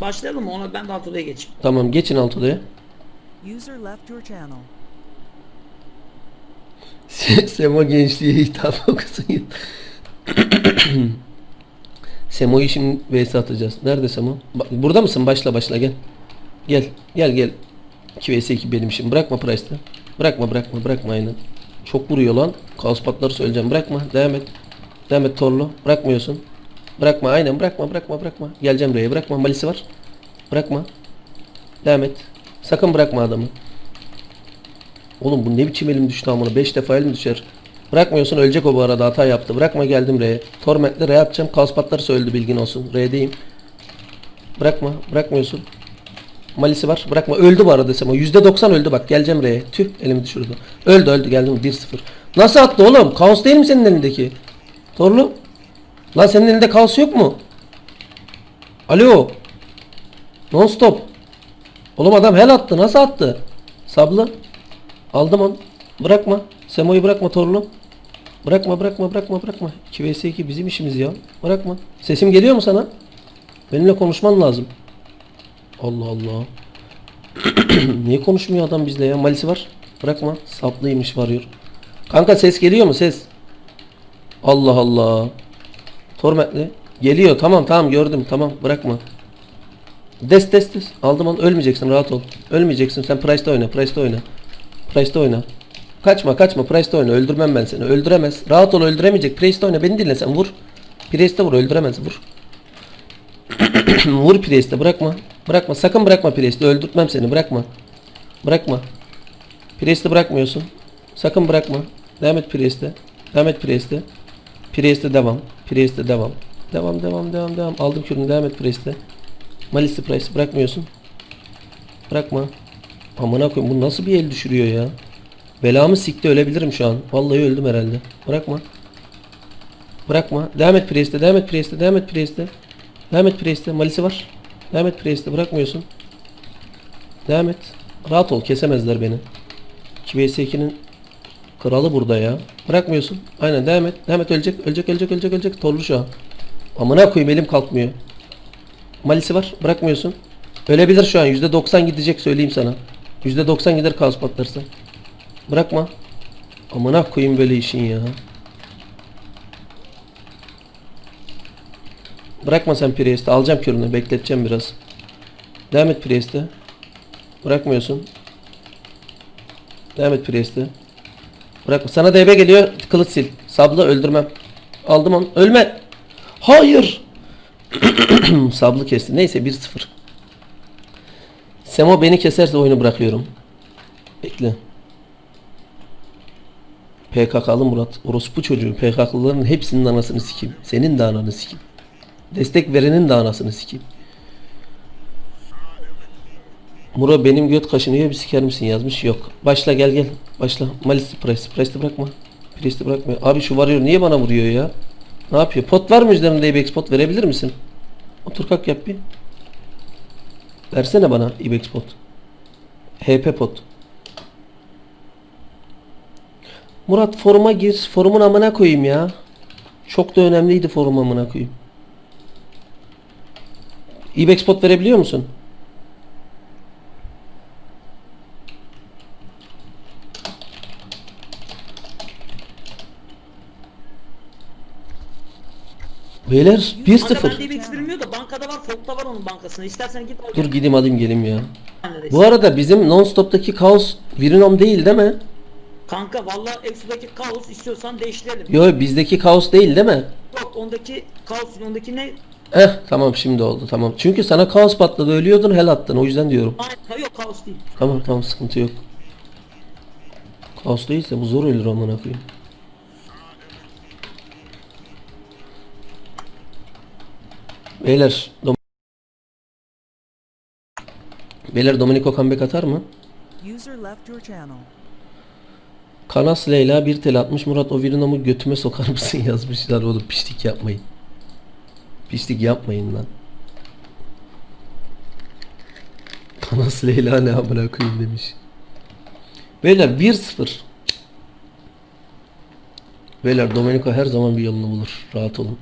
Başlayalım mı? Ona ben de alt odaya geçeyim. Tamam geçin alt odaya. User left your channel. Semo gençliğe hitap okusun. Semo'yu şimdi vs atacağız. Nerede Semo? Burada mısın? Başla başla gel. Gel. Gel gel. 2 vs 2 benim işim. Bırakma Price'ı. Bırakma bırakma bırakma aynen. Çok vuruyor lan. Kaos patları söyleyeceğim. Bırakma. Devam et. Devam et Torlu. Bırakmıyorsun. Bırakma aynen bırakma bırakma bırakma. Geleceğim R'ye bırakma. Malisi var. Bırakma. Devam et. Sakın bırakma adamı. Oğlum bu ne biçim elim düştü amına 5 defa elim düşer. Bırakmıyorsun ölecek o bu arada hata yaptı. Bırakma geldim R'ye. Torment'le R atacağım. Kaospatları söyledi bilgin olsun. R'deyim. Bırakma. Bırakmıyorsun. Malisi var. Bırakma. Öldü bu arada desem o. %90 öldü bak. Geleceğim R'ye. Tüh elimi düşürdü. Öldü öldü geldim 1-0. Nasıl attı oğlum? Kaos değil mi senin elindeki? Torlu. Lan senin elinde kaos yok mu? Alo. Non stop. Oğlum adam hel attı. Nasıl attı? Sablı. Aldım onu. Bırakma. Semo'yu bırakma Torlu. Bırakma bırakma bırakma bırakma. 2 vs 2 bizim işimiz ya. Bırakma. Sesim geliyor mu sana? Benimle konuşman lazım. Allah Allah. Niye konuşmuyor adam bizle ya? Malisi var. Bırakma. Saplıymış varıyor. Kanka ses geliyor mu ses? Allah Allah. Tormentli. Geliyor. Tamam tamam gördüm. Tamam bırakma. Des des des. Aldım onu. Ölmeyeceksin rahat ol. Ölmeyeceksin. Sen Price'da oyna. Price'da oyna. Price'da oyna. Kaçma kaçma. Price'da oyna. Öldürmem ben seni. Öldüremez. Rahat ol öldüremeyecek. Price'da oyna. Beni dinle sen. Vur. Price'da vur. Öldüremez. Vur. Vur Priest'e bırakma. Bırakma. Sakın bırakma Priest'i. Öldürtmem seni. Bırakma. Bırakma. Priest'i bırakmıyorsun. Sakın bırakma. Devam et Priest'e. Devam et Priest'e. Priest'e devam. Priest'e devam. Devam devam devam devam. Aldım kürünü. Devam et Priest'e. Malice Price bırakmıyorsun. Bırakma. Amına koyayım bu nasıl bir el düşürüyor ya? Belamı sikti ölebilirim şu an. Vallahi öldüm herhalde. Bırakma. Bırakma. Devam et Priest'e. Devam et Priest'e. Devam et Priest'e. Devam et Priest'e. Malisi var. Devam et Priest'e. Bırakmıyorsun. Devam et. Rahat ol. Kesemezler beni. 2 vs 2'nin kralı burada ya. Bırakmıyorsun. Aynen devam et. Devam et. Ölecek. Ölecek. Ölecek. Ölecek. Ölecek. Torlu şu an. Amına koyayım elim kalkmıyor. Malisi var. Bırakmıyorsun. Ölebilir şu an. %90 gidecek söyleyeyim sana. %90 gider kaos patlarsa. Bırakma. Amına koyayım böyle işin ya. Bırakma sen Priest'i. Alacağım kürünü. Bekleteceğim biraz. Devam et Priest'e. Bırakmıyorsun. Devam et Priest'e. Bırakma. Sana DB geliyor. Kılıç sil. Sabla öldürmem. Aldım onu. Ölme. Hayır. Sablı kesti. Neyse 1-0. Semo beni keserse oyunu bırakıyorum. Bekle. PKK'lı Murat. Orospu çocuğu. PKK'lıların hepsinin anasını sikeyim. Senin de ananı sikeyim. Destek verenin de anasını sikeyim. Muro benim göt kaşınıyor bir siker misin yazmış. Yok. Başla gel gel. Başla. Malice press. Press'i bırakma. Press'i bırakma. Abi şu varıyor niye bana vuruyor ya? Ne yapıyor? Pot var mı üzerinde Ibex pot verebilir misin? Otur kalk yap bir. Versene bana Ibex pot. HP pot. Murat foruma gir. Forumun amına koyayım ya. Çok da önemliydi forum amına koyayım. Ibex pot verebiliyor musun? Beyler Kanka 1-0. bende bir bilmiyor da bankada var. Folk'ta var onun bankasında. İstersen git al. Dur gideyim alayım geleyim ya. Bu arada bizim non-stop'taki kaos Virinom değil değil mi? Kanka valla Exo'daki kaos istiyorsan değiştirelim. Yo bizdeki kaos değil değil mi? Yok ondaki kaos ondaki ne? Eh tamam şimdi oldu tamam. Çünkü sana kaos patladı ölüyordun hel attın o yüzden diyorum. Hayır yok kaos değil. Tamam tamam sıkıntı yok. Kaos değilse bu zor ölür amına koyayım. Beyler Dom Beyler Domenico comeback atar mı? Kanas Leyla bir tel atmış Murat o virinomu götüme sokar mısın yazmışlar oğlum piştik yapmayın. Piştik yapmayın lan. Kanas Leyla ne amına koyayım demiş. Beyler 1-0. Beyler Domenico her zaman bir yolunu bulur. Rahat olun.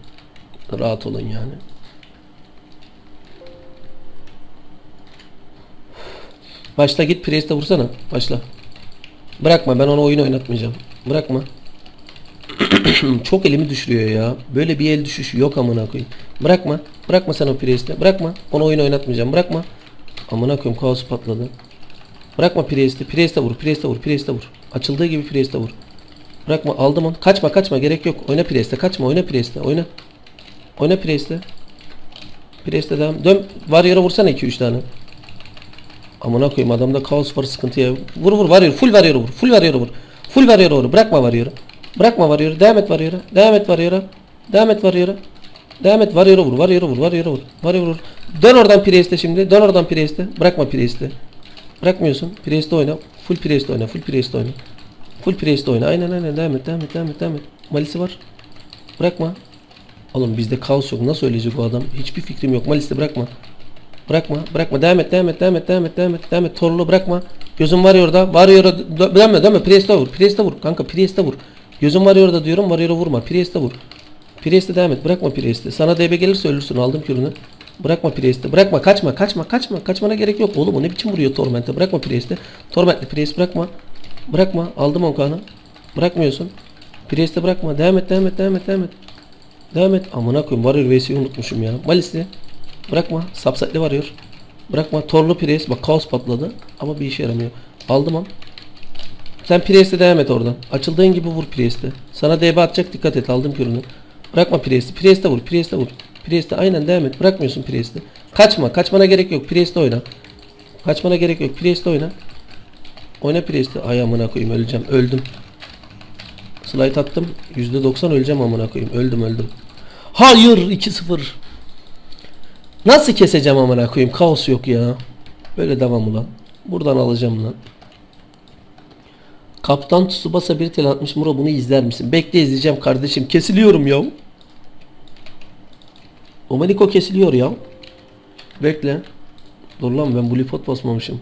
Rahat olun yani. Başla git Priest'e vursana. Başla. Bırakma ben ona oyun oynatmayacağım. Bırakma. Çok elimi düşürüyor ya. Böyle bir el düşüşü yok amına koyayım. Bırakma. Bırakma sen o Priest'e. Bırakma. Ona oyun oynatmayacağım. Bırakma. Amına koyayım kaos patladı. Bırakma Priest'i. Priest'e vur. Priest'e vur. Priest'e vur. Açıldığı gibi Priest'e vur. Bırakma aldım onu. Kaçma kaçma gerek yok. Oyna Priest'e. Kaçma oyna Priest'e. Oyna. Oyna Priest'e. Priest'e devam. Dön. Warrior'a vursana 2-3 tane. Amına koyayım adamda kaos var sıkıntıya. Vur vur varıyor. Full varıyor vur. Full varıyor vur. Full varıyor vur. Bırakma varıyor. Bırakma varıyor. Devam et varıyor. Devam et varıyor. Devam et varıyor. Devam et varıyor vur. Varıyor vur. Varıyor vur. Varıyor vur. Dön oradan Priest'e şimdi. Dön oradan Priest'e. Bırakma Priest'e. Bırakmıyorsun. Priest'e oyna. Full Priest'e oyna. Full Priest'e oyna. Full Priest'e oyna. Aynen aynen. Devam et. Devam et. Devam et. Devam et. Malisi var. Bırakma. Oğlum bizde kaos yok. Nasıl ölecek o adam? Hiçbir fikrim yok. Malisi bırakma. Bırakma, bırakma. Devam et, devam et, devam et, devam et, devam et, devam et. Torlu bırakma. Gözüm var ya orada. Var ya orada. Dö- Dönme, dönme. Priest'e vur. Priest'e vur. Kanka Priest'e vur. Gözüm var ya orada diyorum. Var ya vurma. Priest'e vur. Priest'e devam et. Bırakma Priest'e. Sana DB gelirse ölürsün. Aldım kürünü. Bırakma Priest'e. Bırakma. Kaçma, kaçma, kaçma. Kaçmana gerek yok. Oğlum o ne biçim vuruyor Torment'e. Bırakma Priest'e. Torment'le Priest bırakma. Bırakma. Aldım onkanı. Bırakmıyorsun. Priest'e bırakma. Devam et, devam et, devam et, devam et. Devam et. Amına koyayım. Warrior VS'yi unutmuşum ya. Malisli. Bırakma. Sapsatli varıyor. Bırakma. Torlu Priest. Bak kaos patladı. Ama bir işe yaramıyor. Aldım am. Sen Priest'e devam et oradan. Açıldığın gibi vur Priest'e. Sana DB atacak dikkat et. Aldım kürünü. Bırakma Priest'i. Priest'e vur. Priest'e vur. Priest'e aynen devam et. Bırakmıyorsun Priest'i. Kaçma. Kaçmana gerek yok. Priest'e oyna. Kaçmana gerek yok. Priest'e oyna. Oyna Priest'i. Ay amına koyayım öleceğim. Öldüm. Slide attım. %90 öleceğim amına koyayım. Öldüm öldüm. Hayır 2-0. Nasıl keseceğim amına koyayım? Kaos yok ya. Böyle devam ulan. Buradan alacağım lan. Kaptan Tsubasa bir tel atmış. Muro bunu izler misin? Bekle izleyeceğim kardeşim. Kesiliyorum ya. Omeniko kesiliyor ya. Bekle. Dur lan ben blue pot basmamışım.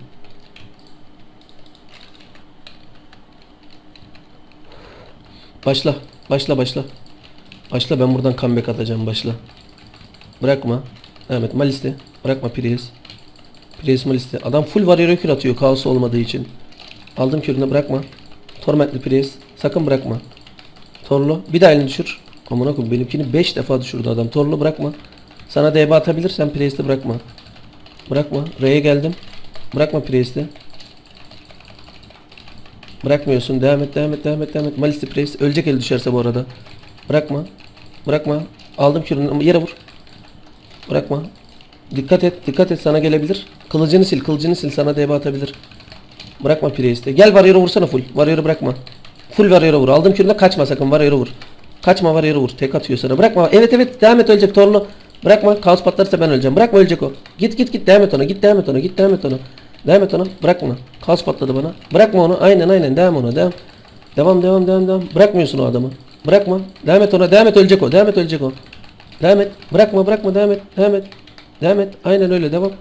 Başla. Başla başla. Başla ben buradan comeback atacağım başla. Bırakma. Devam et. Bırakma Prius. Prius Malisli. Adam full warrior kür atıyor kaos olmadığı için. Aldım kürünü bırakma. Tormentli Prius. Sakın bırakma. Torlu. Bir daha elini düşür. Amına koyayım benimkini 5 defa düşürdü adam. Torlu bırakma. Sana DB atabilirsen Prius'te bırakma. Bırakma. R'ye geldim. Bırakma Prius'te. Bırakmıyorsun. Devam et, devam et, devam et, devam et. Malisli Prius. Ölecek el düşerse bu arada. Bırakma. Bırakma. Aldım kürünü yere vur. Bırakma. Dikkat et, dikkat et sana gelebilir. Kılıcını sil, kılıcını sil sana DB atabilir. Bırakma Priest'e. Gel Warrior'ı vursana full. Warrior'ı bırakma. Full Warrior'ı vur. Aldım kürüne kaçma sakın Warrior'ı vur. Kaçma Warrior'ı vur. Tek atıyor sana. Bırakma. Evet evet devam et ölecek Torlu. Bırakma. Kaos patlarsa ben öleceğim. Bırakma ölecek o. Git git git devam et ona. Git devam et ona. Git devam et ona. Devam et ona. Bırakma. Kaos patladı bana. Bırakma onu. Aynen aynen. Devam ona. Devam. Devam devam devam devam. Bırakmıyorsun o adamı. Bırakma. Devam et ona. Devam et ölecek o. Devam et ölecek o. Devam et. Bırakma bırakma devam et. Devam et. Devam et. Aynen öyle devam.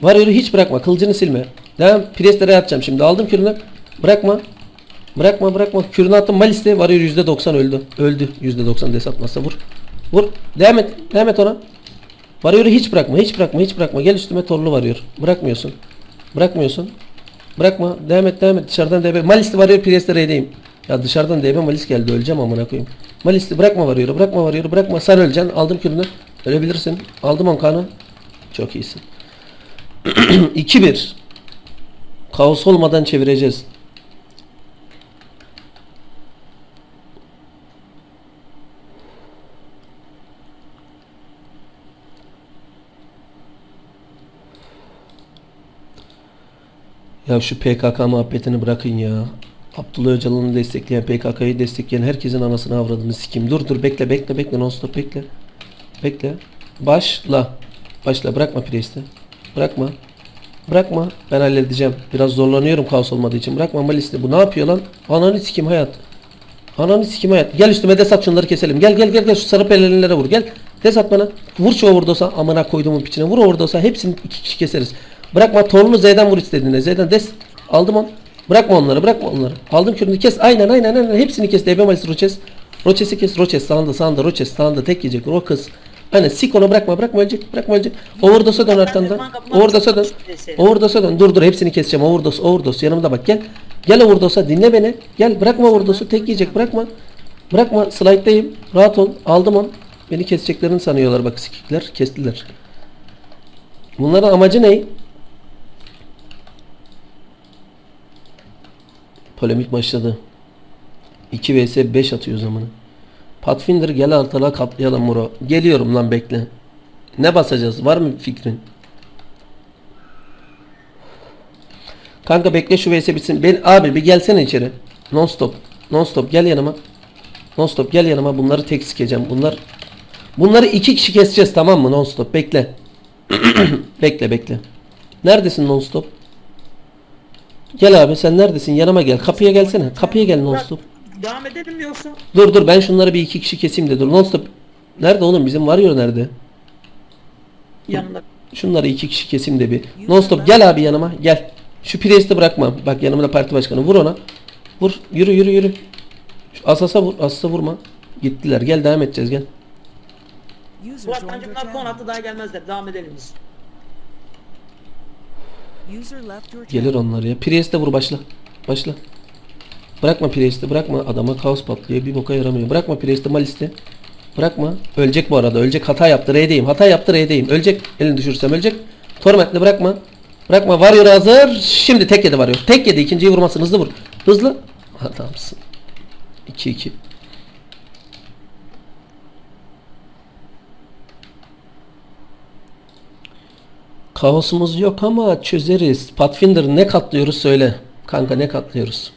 Warrior'ı hiç bırakma. Kılıcını silme. Devam. Priest'lere atacağım şimdi. Aldım kürünü. Bırakma. Bırakma bırakma. Kürünü attım. Malis'te Warrior %90 öldü. Öldü. %90 des atmazsa vur. Vur. Devam et. Devam et ona. Warrior'ı hiç bırakma. Hiç bırakma. Hiç bırakma. Gel üstüme torlu Warrior. Bırakmıyorsun. Bırakmıyorsun. Bırakma. Devam et. Devam et. Dışarıdan DB. Malis'te Warrior Priest'lere edeyim. Ya dışarıdan DB Malis geldi. Öleceğim amına koyayım. Malis'te bırakma Warrior'ı. Bırakma Warrior'ı. Bırakma. Sen öleceksin. Aldım kürünü. Ölebilirsin. Aldım onkanı. Çok iyisin. 2-1. Kaos olmadan çevireceğiz. Ya şu PKK muhabbetini bırakın ya. Abdullah Öcalan'ı destekleyen, PKK'yı destekleyen herkesin anasını avradını sikim. Dur dur bekle bekle bekle non stop bekle. Bekle. Başla. Başla bırakma Priest'i. Bırakma. Bırakma. Ben halledeceğim. Biraz zorlanıyorum kaos olmadığı için. Bırakma Malis'te. Bu ne yapıyor lan? Ananı sikim hayat. Ananı sikim hayat. Gel üstüme des at şunları keselim. Gel gel gel gel şu sarı pelerинlere vur. Gel. Des at bana. Vur şu overdos'a. Amına koyduğumun piçine. Vur overdos'a. Hepsini iki kişi keseriz. Bırakma torunu Z'den vur istediğinde. Z'den des. Aldım on. Bırakma onları. Bırakma onları. Aldım kürünü kes. Aynen aynen aynen. Hepsini kes. DB Malis Roches. Roches'i kes. Roches sağında sağında. Roches sağında. Tek yiyecek. Roches. Aynen sik onu bırakma bırakma ölecek bırakma ölecek. Overdose'a dön arkandan. Overdose'a dön. şey. Overdose'a dön. Dur dur hepsini keseceğim. Overdose overdose yanımda bak gel. Gel overdose'a dinle beni. Gel bırakma overdose'u tek yiyecek bırakma. Bırakma slide'dayım. Rahat ol. Aldım onu. Beni keseceklerini sanıyorlar bak sikikler. Kestiler. Bunların amacı ne? Polemik başladı. 2 vs 5 atıyor zamanı. Pathfinder gel altına kaplayalım Muro. Geliyorum lan bekle. Ne basacağız? Var mı fikrin? Kanka bekle şu vs bitsin. Ben abi bir gelsene içeri. Non stop. Non stop gel yanıma. Non stop gel yanıma. Bunları tek sikeceğim. Bunlar Bunları iki kişi keseceğiz tamam mı? Non stop bekle. bekle bekle. Neredesin non stop? Gel abi sen neredesin? Yanıma gel. Kapıya gelsene. Kapıya gel non Bırak, stop. Devam edelim mi yoksa? Dur dur ben şunları bir iki kişi keseyim de dur. Non stop. Nerede oğlum? Bizim varıyor nerede? Yanında. Şunları iki kişi keseyim de bir. Non stop gel abi yanıma gel. Şu Priest'i bırakma. Bak yanımda parti başkanı. Vur ona. Vur. Yürü yürü yürü. Şu Asas'a vur. Asas'a vurma. Gittiler. Gel devam edeceğiz gel. Bunlar kon channel. attı daha gelmezler. Devam edelim biz. Gelir onlar ya. Priest'e vur başla. Başla. Bırakma Priest'i bırakma. Adama kaos patlıyor. Bir boka yaramıyor. Bırakma Priest'i Malis'te. Bırakma. Ölecek bu arada. Ölecek. Hata yaptı. R'deyim. Hata yaptı. R'deyim. Ölecek. Elini düşürsem ölecek. Torment'le bırakma. Bırakma. Warrior hazır. Şimdi tek yedi Warrior. Tek yedi. İkinciyi vurmasın. Hızlı vur. Hızlı. Adamsın. 2-2. Kaosumuz yok ama çözeriz. Pathfinder ne katlıyoruz söyle. Kanka ne katlıyoruz?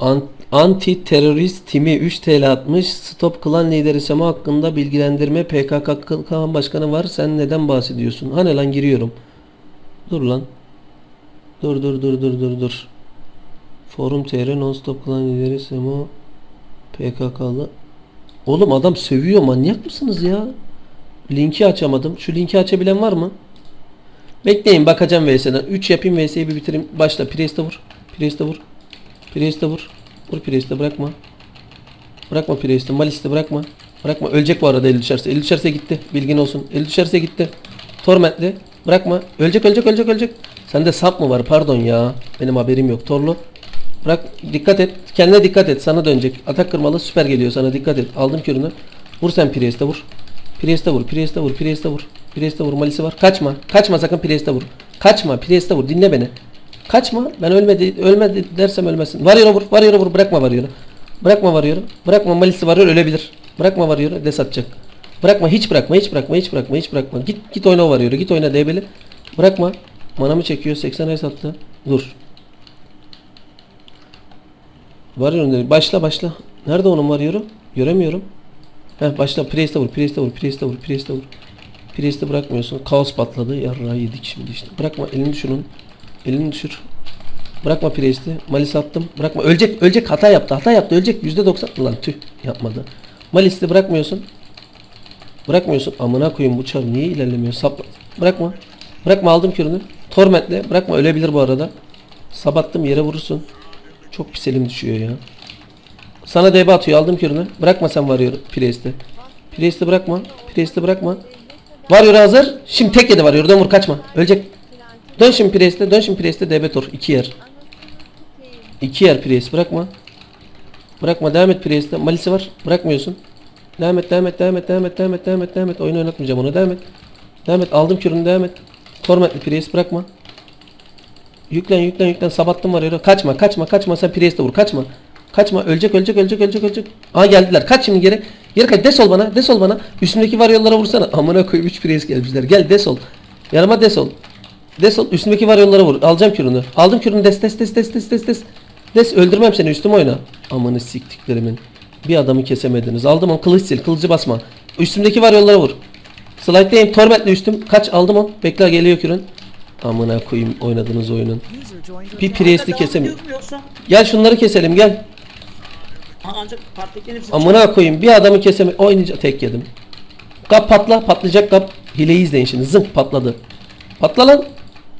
An- Anti terörist timi 3 TL atmış. Stop klan lideri Sema hakkında bilgilendirme PKK klan başkanı var. Sen neden bahsediyorsun? Hani lan giriyorum. Dur lan. Dur dur dur dur dur dur. Forum TR non stop klan lideri Sema PKK'lı. Oğlum adam sövüyor manyak mısınız ya? Linki açamadım. Şu linki açabilen var mı? Bekleyin bakacağım VS'den. 3 yapayım VS'yi bir bitireyim. Başla. Priest'e vur. Priest'e vur. Priest'e vur. Vur Priest'e bırakma. Bırakma Priest'e. Malis'te bırakma. Bırakma. Ölecek bu arada eli düşerse. Eli düşerse gitti. Bilgin olsun. Eli düşerse gitti. Torment'li. Bırakma. Ölecek ölecek ölecek ölecek. Sende sap mı var? Pardon ya. Benim haberim yok. Torlu. Bırak. Dikkat et. Kendine dikkat et. Sana dönecek. Atak kırmalı. Süper geliyor sana. Dikkat et. Aldım körünü. Vur sen Priest'e vur. Priest'e vur. Priest'e vur. Priest'e vur. Priest'e vur. Malisi var. Kaçma. Kaçma sakın Priest'e vur. Kaçma. Priest'e vur. Dinle beni. Kaçma. Ben ölmedi. Ölmedi dersem ölmesin. Varıyor'a vur. Varıyor'a vur. Bırakma varıyor'u. Bırakma varıyor'u. Bırakma Malisi varıyor ölebilir. Bırakma varıyor'u. Des atacak. Bırakma. Hiç bırakma. Hiç bırakma. Hiç bırakma. Hiç bırakma. Git git oyna varıyor'u. Git oyna DB'li. Bırakma. Manamı çekiyor. 80 ay sattı. Dur. Varıyorum dedi. Başla başla. Nerede onun varıyorum? Göremiyorum. Heh başla. Priest'e vur. Priest'e vur. Priest'e vur. Priest'e vur. Priest'i bırakmıyorsun. Kaos patladı. Yarrağı yedik şimdi işte. Bırakma. Elini onun. Elini düşür. Bırakma Priest'i. Malis attım. Bırakma. Ölecek. Ölecek. Hata yaptı. Hata yaptı. Ölecek. %90. Lan tüh. Yapmadı. Malis'i bırakmıyorsun. Bırakmıyorsun. Amına koyayım bu çar niye ilerlemiyor? Sapla. Bırakma. Bırakma aldım kürünü. Torment'le. Bırakma ölebilir bu arada. Sabattım yere vurursun. Çok pis elim düşüyor ya. Sana DB atıyor aldım kürünü. Bırakma sen varıyor Priest'i. Priest'i bırakma. Priest'i bırakma. Varıyor hazır. Şimdi tek yedi varıyor. Dön vur kaçma. Ölecek. Dön şimdi Priest'e. Dön şimdi Priest'e DB tor. 2 yer. 2 yer Priest. Bırakma. Bırakma. Devam et Priest'e. Malisi var. Bırakmıyorsun. Devam et. Devam et. Devam et. Devam et. Devam et. Devam et. Devam et. Oyunu oynatmayacağım onu. Devam et. Devam et. Aldım kürünü. Devam et. Torment'li Priest. Bırakma. Yüklen yüklen yüklen sabattım var öyle. Kaçma kaçma kaçma sen Priest'e vur kaçma. Kaçma ölecek ölecek ölecek ölecek ölecek. Aa geldiler. Kaç şimdi geri. Geri kaç. Desol bana. Desol bana. Üstündeki var yollara vursana. Amına koyayım 3 Priest gelmişler. Gel desol. Yanıma desol. Desol üstündeki var yollara vur. Alacağım kürünü. Aldım kürünü des des des des des des des. Des öldürmem seni üstüme oyna. Amanı siktiklerimin. Bir adamı kesemediniz. Aldım onu kılıç sil. Kılıcı basma. Üstümdeki var yollara vur. Slide'deyim. Torment'le üstüm. Kaç aldım onu. Bekle geliyor kürün. Amına koyayım oynadığınız oyunun. Bir. Priest'i Yoksa Gel şunları keselim gel. Ancak hepsi Amına koyayım bir adamı keseme oynayacak tek yedim. Kap patla patlayacak kap. Hileyi izleyin şimdi zınk patladı. Patla lan.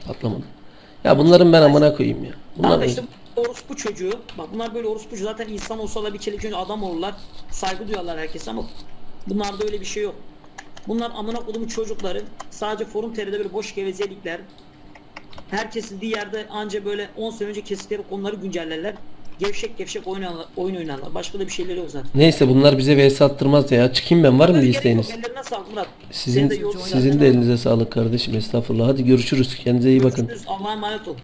Patlamadı. Ya bunların ben amına koyayım ya. Bunlar işte orospu çocuğu. Bak bunlar böyle orospu çocuğu. Zaten insan olsalar bir çelik önce adam olurlar. Saygı duyarlar herkese ama bunlarda öyle bir şey yok. Bunlar amına kodumun çocukları. Sadece forum TR'de böyle boş gevezelikler. Herkesin bir yerde anca böyle 10 sene önce kestikleri konuları güncellerler. Gevşek gevşek oyun oyun oynarlar. Başka da bir şeyleri yok zaten. Neyse bunlar bize vs attırmaz ya. Çıkayım ben var mı bir isteğiniz? Ellerine sağlık Murat. Sizin Senin de yolun sizin de elinize sağlık kardeşim. Estağfurullah. Hadi görüşürüz. Kendinize iyi bakın. Görüşürüz. Allah'a emanet ol.